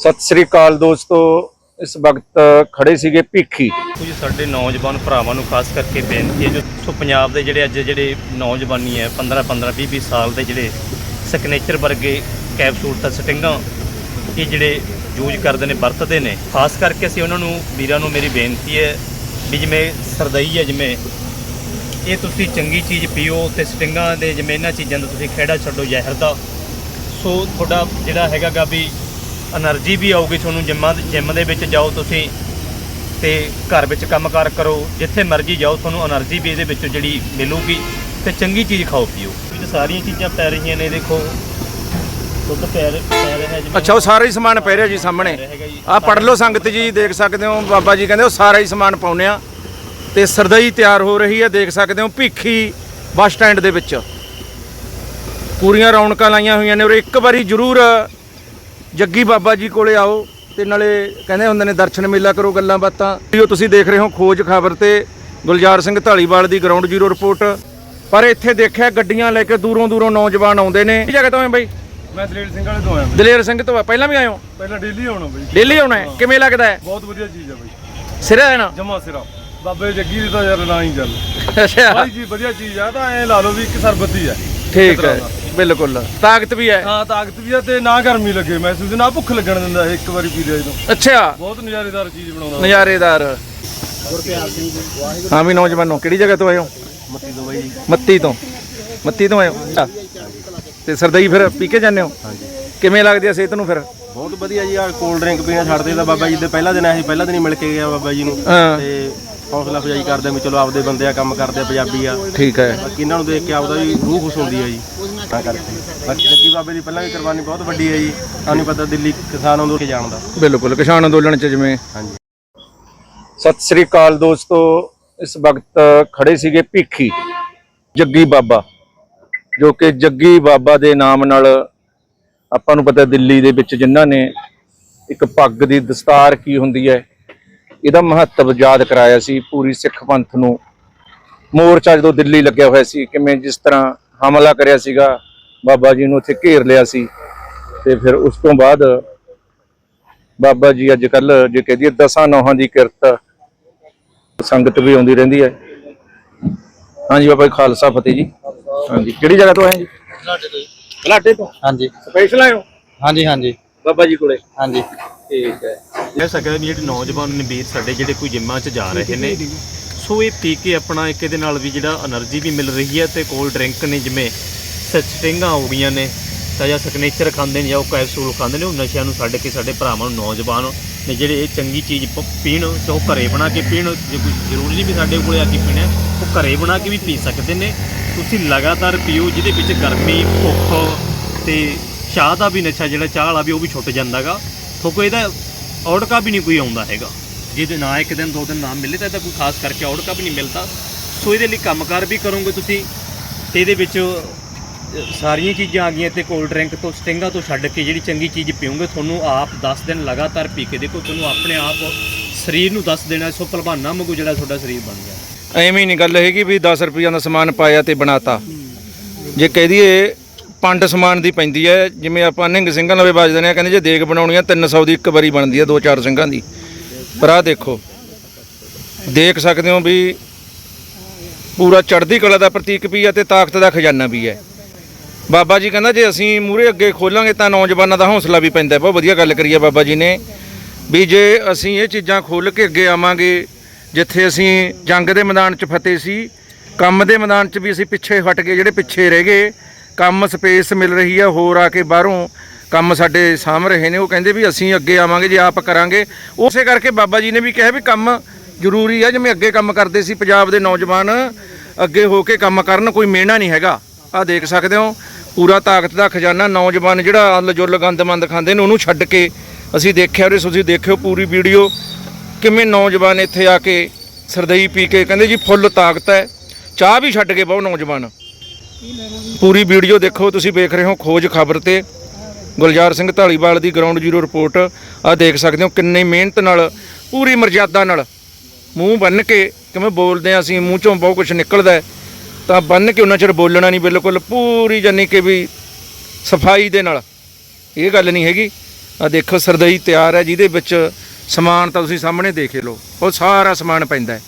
ਸਤਿ ਸ੍ਰੀ ਅਕਾਲ ਦੋਸਤੋ, ਇਸ ਵਕਤ ਖੜੇ ਸੀਗੇ ਭੀਖੀ। ਕੁਝ ਸਾਡੇ ਨੌਜਵਾਨ ਭਰਾਵਾਂ ਨੂੰ ਖਾਸ ਕਰਕੇ ਬੇਨਤੀ ਹੈ, ਜੋ ਪੰਜਾਬ ਦੇ ਜਿਹੜੇ ਅੱਜ ਜਿਹੜੇ ਨੌਜਵਾਨੀ ਹੈ 15 15 20 20 ਸਾਲ ਦੇ ਜਿਹੜੇ ਸਿਗਨੇਚਰ ਵਰਗੇ ਕੈਪਸੂਲ ਤਾਂ ਸਟਿੰਗਾਂ, ਇਹ ਜਿਹੜੇ ਯੂਜ਼ ਕਰਦੇ ਨੇ, ਵਰਤਦੇ ਨੇ। ਖਾਸ ਕਰਕੇ ਅਸੀਂ ਉਹਨਾਂ ਨੂੰ, ਵੀਰਾਂ ਨੂੰ ਮੇਰੀ ਬੇਨਤੀ ਹੈ ਵੀ ਜਿਵੇਂ ਸਰਦਈ ਹੈ, ਜਿਵੇਂ ਇਹ ਤੁਸੀਂ ਚੰਗੀ ਚੀਜ਼ ਪੀਓ ਤੇ ਸਟਿੰਗਾਂ ਦੇ ਜਿਵੇਂ ਇਹਨਾਂ ਚੀਜ਼ਾਂ ਦਾ ਤੁਸੀਂ ਖਹਿੜਾ ਛੱਡੋ ਜ਼ਹਿਰ ਦਾ। ਸੋ ਤੁਹਾਡਾ ਜਿਹੜਾ ਹੈਗਾਗਾ ਵੀ ਐਨਰਜੀ ਵੀ ਆਊਗੀ ਤੁਹਾਨੂੰ ਜਿੰਮਾਂ ਜਿੰਮ ਦੇ ਵਿੱਚ ਜਾਓ ਤੁਸੀਂ ਤੇ ਘਰ ਵਿੱਚ ਕੰਮ ਕੰਮਕਾਰ ਕਰੋ ਜਿੱਥੇ ਮਰਜ਼ੀ ਜਾਓ ਤੁਹਾਨੂੰ ਐਨਰਜੀ ਵੀ ਇਹਦੇ ਵਿੱਚੋਂ ਜਿਹੜੀ ਮਿਲੂਗੀ ਤੇ ਚੰਗੀ ਚੀਜ਼ ਖਾਓ ਪੀਓ ਇਹ ਸਾਰੀਆਂ ਚੀਜ਼ਾਂ ਪੈ ਰਹੀਆਂ ਨੇ ਦੇਖੋ ਦੁੱਧ ਪੈ ਰਿਹਾ ਪੈ ਹੈ ਜਿਵੇਂ ਅੱਛਾ ਉਹ ਸਾਰਾ ਹੀ ਸਮਾਨ ਪੈ ਰਿਹਾ ਜੀ ਸਾਹਮਣੇ ਹੈਗਾ ਜੀ। ਆ ਪੜ ਲਓ ਸੰਗਤ ਜੀ ਦੇਖ ਸਕਦੇ ਹੋ ਬਾਬਾ ਜੀ ਕਹਿੰਦੇ ਉਹ ਸਾਰਾ ਹੀ ਸਮਾਨ ਪਾਉਂਦੇ ਆ ਤੇ ਸਰਦਈ ਤਿਆਰ ਹੋ ਰਹੀ ਹੈ ਦੇਖ ਸਕਦੇ ਹੋ ਭੀਖੀ ਬੱਸ ਸਟੈਂਡ ਦੇ ਵਿੱਚ। ਪੂਰੀਆਂ ਰੌਣਕਾਂ ਲਾਈਆਂ ਹੋਈਆਂ ਨੇ ਔਰ ਇੱਕ ਵਾਰੀ ਜ਼ਰੂਰ ਜੱਗੀ ਬਾਬਾ ਜੀ ਕੋਲੇ ਆਓ ਤੇ ਨਾਲੇ ਕਹਿੰਦੇ ਹੁੰਦੇ ਨੇ ਦਰਸ਼ਨ ਮੇਲਾ ਕਰੋ ਗੱਲਾਂ ਬਾਤਾਂ। ਜੋ ਤੁਸੀਂ ਦੇਖ ਰਹੇ ਹੋ ਖੋਜ ਖਬਰ ਤੇ ਗੁਲਜ਼ਾਰ ਸਿੰਘ ਢਾਲੀਵਾਲ ਦੀ ਗਰਾਊਂਡ ਜ਼ੀਰੋ ਰਿਪੋਰਟ ਪਰ ਇੱਥੇ ਦੇਖਿਆ ਗੱਡੀਆਂ ਲੈ ਕੇ ਦੂਰੋਂ ਦੂਰੋਂ ਨੌਜਵਾਨ ਆਉਂਦੇ ਨੇ। ਕੀ ਜਗ੍ਹਾ ਤੋਂ ਹੈ ਬਾਈ? ਮੈਂ ਦਲੇਰ ਸਿੰਘ ਵਾਲੇ ਤੋਂ ਆਇਆ ਬਈ। ਦਲੇਰ ਸਿੰਘ ਤੋਂ ਪਹਿਲਾਂ ਵੀ ਆਏ ਹੋ? ਪਹਿਲਾਂ ਡੇਲੀ ਆਉਣਾ ਬਈ। ਡੇਲੀ ਆਉਣਾ ਹੈ? ਕਿਵੇਂ ਲੱਗਦਾ ਹੈ? ਬਹੁਤ ਵਧੀਆ ਚੀਜ਼ ਆ ਬਈ। ਸਿਰੇ ਹੈ ਨਾ? ਜਮਾ ਸਿਰਾ। ਬਾਬੇ ਜੱਗੀ ਦੀ ਤਾਂ ਯਾਰ ਨਾ ਹੀ ਚੱਲ। ਅੱਛਾ। ਬਾਈ ਜੀ ਵਧੀਆ ਚੀਜ਼ ਆ। ਤਾਂ ਐ ਲਾ ਲਓ ਵੀ ਇੱਕ ਸਰਬਤ ਆ ਠੀਕ ਹੈ। ਬਿਲਕੁਲ। ਤਾਕਤ ਵੀ ਹੈ। ਹਾਂ ਤਾਕਤ ਵੀ ਆ ਤੇ ਨਾ ਗਰਮੀ ਲੱਗੇ। ਮਹਿਸੂਸ ਨਾ ਭੁੱਖ ਲੱਗਣ ਦਿੰਦਾ ਇਹ ਇੱਕ ਵਾਰੀ ਪੀ ਲਿਆ ਜਦੋਂ ਅੱਛਾ। ਬਹੁਤ ਨਜ਼ਾਰੇਦਾਰ ਚੀਜ਼ ਬਣਾਉਂਦਾ ਨਜ਼ਾਰੇਦਾਰ। ਹਾਂ ਵੀ ਨੌਜਵਾਨੋ ਕਿਹੜੀ ਜਗ੍ਹਾ ਤੋਂ ਆਏ ਹੋ? ਮੱਤੀ ਤੋਂ ਬਾਈ। ਮੱਤੀ ਤੋਂ। ਮੱਤੀ ਤੋਂ ਆਏ ਹੋ? ਅੱਛਾ। ਤੇ ਸਰਦਈ ਫਿਰ ਪੀ ਕੇ ਜਾਂਦੇ ਹੋ? ਹਾਂਜੀ। ਕਿਵੇਂ ਲੱਗਦੀ ਆ ਸਿਹਤ ਨੂੰ ਫਿਰ? ਬਹੁਤ ਵਧੀਆ ਜੀ ਆ ਕੋਲਡ ਡਰਿੰਕ ਪੀਣਾ ਛੱਡਦੇ ਤਾਂ ਬਾਬਾ ਜੀ ਦੇ ਪਹਿਲਾ ਦਿਨ ਅਸੀਂ ਪਹਿਲਾ ਦਿਨ ਹੀ ਮਿਲ ਕੇ ਗਿਆ ਬਾਬਾ ਜੀ ਨੂੰ। ਹਾਂ। ਤੇ ਹੌਸਲਾ ਅਫਜ਼ਾਈ ਕਰਦੇ ਵੀ ਚਲੋ ਆਪਦੇ ਬੰਦੇ ਆ ਕੰਮ ਕਰਦੇ ਆ ਪੰਜਾਬੀ ਆ। ਠੀਕ ਹੈ। ਬਾਕੀ ਇਹਨਾਂ ਨੂੰ ਦੇਖ ਕੇ ਆਪਦਾ ਵੀ ਰੂਹ ਖੁਸ਼ ਹੁੰਦੀ ਹੈ ਜੀ। ਤਾਂ ਕਰਕੇ। ਬਾਕੀ ਜੱਗੀ ਬਾਬੇ ਦੀ ਪਹਿਲਾਂ ਵੀ ਕੁਰਬਾਨੀ ਬਹੁਤ ਵੱਡੀ ਹੈ ਜੀ। ਤੁਹਾਨੂੰ ਪਤਾ ਦਿੱਲੀ ਕਿਸਾਨ ਅੰਦੋਲਨ ਕੇ ਜਾਣਦਾ ਬਿਲਕੁਲ ਕਿਸਾਨ ਅੰਦੋਲਨ ਚ ਜਿਵੇਂ ਹਾਂਜੀ। ਸਤਿ ਸ੍ਰੀ ਅਕਾਲ ਦੋਸਤੋ ਇਸ ਵਕਤ ਖੜੇ ਸੀਗੇ ਭਿੱਖੀ ਜੱਗੀ ਬਾਬਾ ਜੋ ਕਿ ਜੱਗੀ ਬਾਬਾ ਦੇ ਨਾਮ ਨਾਲ ਆਪਾਂ ਨੂੰ ਪਤਾ ਦਿੱਲੀ ਦੇ ਵਿੱਚ ਜਿਨ੍ਹਾਂ ਨੇ ਇੱਕ ਪੱਗ ਦੀ ਦਸਤਾਰ ਕੀ ਹੁੰਦੀ ਹੈ ਇਹਦਾ ਮਹੱਤਵ ਯਾਦ ਕਰਾਇਆ ਸੀ ਪੂਰੀ ਸਿੱਖ ਪੰਥ ਨੂੰ। ਮੋਰਚਾ ਜਦੋਂ ਦਿੱਲੀ ਲੱਗਿਆ ਹੋਇਆ ਸੀ ਕਿਵੇਂ ਜਿਸ ਤਰ੍ਹਾਂ ਹਮਲਾ ਕਰਿਆ ਸੀਗਾ ਬਾਬਾ ਜੀ ਨੂੰ ਉੱਥੇ ਘੇਰ ਲਿਆ ਸੀ ਤੇ ਫਿਰ ਉਸ ਤੋਂ ਬਾਅਦ ਬਾਬਾ ਜੀ ਅੱਜ ਕੱਲ ਜੇ ਕਹਦੀਏ ਦਸਾਂ ਨੌਹਾਂ ਦੀ ਕਿਰਤ ਸੰਗਤ ਵੀ ਆਉਂਦੀ ਰਹਿੰਦੀ ਹੈ। ਹਾਂਜੀ ਬਾਬਾ ਜੀ ਖਾਲਸਾ ਫਤਿਹ ਜੀ। ਹਾਂਜੀ ਕਿਹੜੀ ਜਗ੍ਹਾ ਤੋਂ ਆਏ ਜੀ? ਘਲਾਟੇ ਤੋਂ ਹਾਂਜੀ। ਸਪੈਸ਼ਲ ਆਏ ਹੋ? ਹਾਂਜੀ ਹਾਂਜੀ। ਬਾਬਾ ਜੀ ਕੋਲੇ? ਹਾਂਜੀ। ਠੀਕ ਹੈ। ਕਹਿ ਸਕਦਾ ਵੀ ਜਿਹੜੇ ਨੌਜਵਾਨ ਨੇ ਵੀਰ ਸਾਡੇ ਜਿਹੜੇ ਕੋਈ ਜਿੰਮਾਂ 'ਚ ਜਾ ਰਹੇ ਨੇ। ਸੋ ਇਹ ਪੀ ਕੇ ਆਪਣਾ ਇੱਕ ਇਹਦੇ ਨਾਲ ਵੀ ਜਿਹੜਾ એનર્ਜੀ ਵੀ ਮਿਲ ਰਹੀ ਹੈ ਤੇ ਕੋਲ ਡਰਿੰਕ ਨੇ ਜਿਵੇਂ ਸਚਟਿੰਗਾਂ ਹੋ ਗਈਆਂ ਨੇ ਤਾਂ ਜਾਂ ਸਿਗਨੇਚਰ ਖਾਂਦੇ ਨੇ ਜਾਂ ਉਹ ਕੈਪਸੂਲ ਖਾਂਦੇ ਨੇ, ਉਹ ਨਸ਼ਿਆਂ ਨੂੰ ਛੱਡ ਕੇ ਸਾਡੇ ਭਰਾਵਾਂ ਨੂੰ, ਨੌਜਵਾਨ ਨੇ ਜਿਹੜੇ ਇਹ ਚੰਗੀ ਚੀਜ਼ ਪੀਣ ਤੇ ਉਹ ਘਰੇ ਬਣਾ ਕੇ ਪੀਣ, ਜੇ ਕੋਈ ਜ਼ਰੂਰੀ ਨਹੀਂ ਵੀ ਸਾਡੇ ਕੋਲੇ ਆ ਕੇ ਪੀਣਾ, ਉਹ ਘਰੇ ਬਣਾ ਕੇ ਵੀ ਪੀ ਸਕਦੇ ਨੇ। ਤੁਸੀਂ ਲਗਾਤਾਰ ਪੀਓ, ਜਿਹਦੇ ਵਿੱਚ ਗਰਮੀ, ਭੁੱਖ ਤੇ ਚਾਹ ਦਾ ਵੀ ਨਸ਼ਾ ਜਿਹੜਾ, ਚਾਹ ਵਾਲਾ ਵੀ ਉਹ ਵੀ ਛੁੱਟ ਜਾਂਦਾਗਾ। ਕਿਉਂਕਿ ਇਹਦਾ ਔੜਕਾ ਵੀ ਨਹੀਂ ਕੋਈ ਆਉਂਦਾ ਹੈਗਾ। ਜਿਹਦੇ ਨਾ ਇੱਕ ਦਿਨ, ਦੋ ਦਿਨ ਨਾ ਮਿਲੇ ਤਾਂ ਇਹਦਾ ਕੋਈ ਖਾਸ ਕਰਕੇ ਔੜਕਾ ਵੀ ਨਹੀਂ ਮਿਲਦਾ। ਸੋ ਇਹਦੇ ਲਈ ਕੰਮਕਾਰ ਵੀ ਕਰੋਗੇ ਤੁਸੀਂ। ਤੇ ਇਹਦੇ ਵਿੱਚ ਸਾਰੀਆਂ ਚੀਜ਼ਾਂ ਆ ਗਈਆਂ ਤੇ ਕੋਲਡ ਡਰਿੰਕ ਤੋਂ, ਸਟਿੰਗਾਂ ਤੋਂ ਛੱਡ ਕੇ ਜਿਹੜੀ ਚੰਗੀ ਚੀਜ਼ ਪੀਓਗੇ, ਤੁਹਾਨੂੰ ਆਪ 10 ਦਿਨ ਲਗਾਤਾਰ ਪੀ ਕੇ ਦੇਖੋ, ਤੁਹਾਨੂੰ ਆਪਣੇ ਆਪ ਸਰੀਰ ਨੂੰ ਦੱਸ ਦੇਣਾ, ਸੋ ਭਲਵਾਨਾ ਵਾਂਗੂ ਜਿਹੜਾ ਤੁਹਾਡਾ ਸਰੀਰ ਬਣ ਗਿਆ। ਐਵੇਂ ਹੀ ਨਹੀਂ ਗੱਲ ਹੈਗੀ ਵੀ 10 ਰੁਪਈਆ ਦਾ ਸਮਾਨ ਪਾਇਆ ਤੇ ਬਣਾਤਾ। ਜੇ ਕਹਿ ਦਈਏ ਪੰਡ ਸਮਾਨ ਦੀ ਪੈਂਦੀ ਹੈ। ਜਿਵੇਂ ਆਪਾਂ ਨਿੰਗ ਸਿੰਘਾਂ ਲਵੇ ਵੱਜਦੇ ਨੇ ਕਹਿੰਦੇ ਜੇ ਦੇਗ ਬਣਾਉਣੀ ਆ 300 ਦੀ ਇੱਕ ਵਾਰੀ ਬਣਦੀ ਹੈ, ਦੋ ਚਾਰ ਸਿੰਘਾਂ ਦੀ। ਪਰ ਆਹ ਦੇਖੋ, ਦੇਖ ਸਕਦੇ ਹੋ ਵੀ ਪੂਰਾ ਚੜ੍ਹਦੀ ਕਲਾ ਦਾ ਪ੍ਰਤੀਕ ਵੀ ਹੈ ਤੇ ਤਾਕਤ ਦਾ ਖਜ਼ਾਨਾ ਵੀ ਹੈ। ਬਾਬਾ ਜੀ ਕਹਿੰਦਾ ਜੇ ਅਸੀਂ ਮੂਰੇ ਅੱਗੇ ਖੋਲਾਂਗੇ ਤਾਂ ਨੌਜਵਾਨਾਂ ਦਾ ਹੌਸਲਾ ਵੀ ਪੈਂਦਾ ਬਹੁਤ ਵਧੀਆ ਗੱਲ ਕਰੀ ਹੈ ਬਾਬਾ ਜੀ ਨੇ ਵੀ ਜੇ ਅਸੀਂ ਇਹ ਚੀਜ਼ਾਂ ਖੋਲ ਕੇ ਅੱਗੇ ਆਵਾਂਗੇ, ਜਿੱਥੇ ਅਸੀਂ ਜੰਗ ਦੇ ਮੈਦਾਨ 'ਚ ਫਤਿਹ ਸੀ, ਕੰਮ ਦੇ ਮੈਦਾਨ 'ਚ ਵੀ ਅਸੀਂ ਪਿੱਛੇ ਹਟ ਗਏ, ਜਿਹੜੇ ਪਿੱਛੇ ਰਹਿ ਗਏ ਕੰਮ ਸਪੇਸ ਮਿਲ ਰਹੀ ਹੈ ਹੋਰ ਆ ਕੇ ਬਾਹਰੋਂ ਕੰਮ ਸਾਡੇ ਸਾਂਭ ਰਹੇ ਨੇ। ਉਹ ਕਹਿੰਦੇ ਵੀ ਅਸੀਂ ਅੱਗੇ ਆਵਾਂਗੇ, ਜੇ ਆਪ ਕਰਾਂਗੇ। ਉਸੇ ਕਰਕੇ ਬਾਬਾ ਜੀ ਨੇ ਵੀ ਕਿਹਾ ਵੀ ਕੰਮ ਜ਼ਰੂਰੀ ਹੈ ਜਿਵੇਂ ਅੱਗੇ ਕੰਮ ਕਰਦੇ ਸੀ ਪੰਜਾਬ ਦੇ ਨੌਜਵਾਨ, ਅੱਗੇ ਹੋ ਕੇ ਕੰਮ ਕਰਨ, ਕੋਈ ਮਿਹਣਾ ਨਹੀਂ ਹੈਗਾ। ਆ ਦੇਖ ਸਕਦੇ ਹੋ, ਪੂਰਾ ਤਾਕਤ ਦਾ ਖਜ਼ਾਨਾ ਨੌਜਵਾਨ ਜਿਹੜਾ ਅੱਲ ਜੁੱਲ ਗੰਦਮੰਦ ਖਾਂਦੇ ਨੇ, ਉਹਨੂੰ ਛੱਡ ਕੇ ਅਸੀਂ ਦੇਖਿਆ ਉਹਦੇ ਤੁਸੀਂ ਦੇਖਿਓ ਪੂਰੀ ਵੀਡੀਓ, ਕਿਵੇਂ ਨੌਜਵਾਨ ਇੱਥੇ ਆ ਕੇ ਸਰਦਈ ਪੀ ਕੇ, ਕਹਿੰਦੇ ਜੀ ਫੁੱਲ ਤਾਕਤ ਹੈ। ਚਾਹ ਵੀ ਛੱਡ ਕੇ ਬਹੁਤ ਨੌਜਵਾਨ। ਪੂਰੀ ਵੀਡੀਓ ਦੇਖੋ ਤੁਸੀਂ ਵੇਖ ਰਹੇ ਹੋ ਖੋਜ ਖਬਰ ਤੇ। ਗੁਲਜ਼ਾਰ ਸਿੰਘ ਢਾਲੀਵਾਲ ਦੀ ਗਰਾਊਂਡ ਜ਼ੀਰੋ ਰਿਪੋਰਟ ਆ ਦੇਖ ਸਕਦੇ ਹੋ ਕਿੰਨੀ ਮਿਹਨਤ ਨਾਲ ਪੂਰੀ ਮਰਜ਼ਾਦਾ ਨਾਲ ਮੂੰਹ ਬੰਨ ਕੇ ਕਿਵੇਂ ਬੋਲਦੇ ਆ ਅਸੀਂ ਮੂੰਹ ਚੋਂ ਬਹੁਤ ਕੁਝ ਨਿਕਲਦਾ ਹੈ, ਤਾਂ ਬੰਨ ਕੇ ਉਹਨਾਂ ਚਿਰ ਬੋਲਣਾ ਨਹੀਂ ਬਿਲਕੁਲ ਪੂਰੀ ਜਾਨੀ ਕਿ ਵੀ ਸਫ਼ਾਈ ਦੇ ਨਾਲ। ਇਹ ਗੱਲ ਨਹੀਂ ਹੈਗੀ। ਆ ਦੇਖੋ ਸਰਦਈ ਤਿਆਰ ਹੈ ਜਿਹਦੇ ਵਿੱਚ ਸਮਾਨ ਤਾਂ ਤੁਸੀਂ ਸਾਹਮਣੇ ਦੇਖ ਲਓ। ਉਹ ਸਾਰਾ ਸਮਾਨ ਪੈਂਦਾ ਹੈ।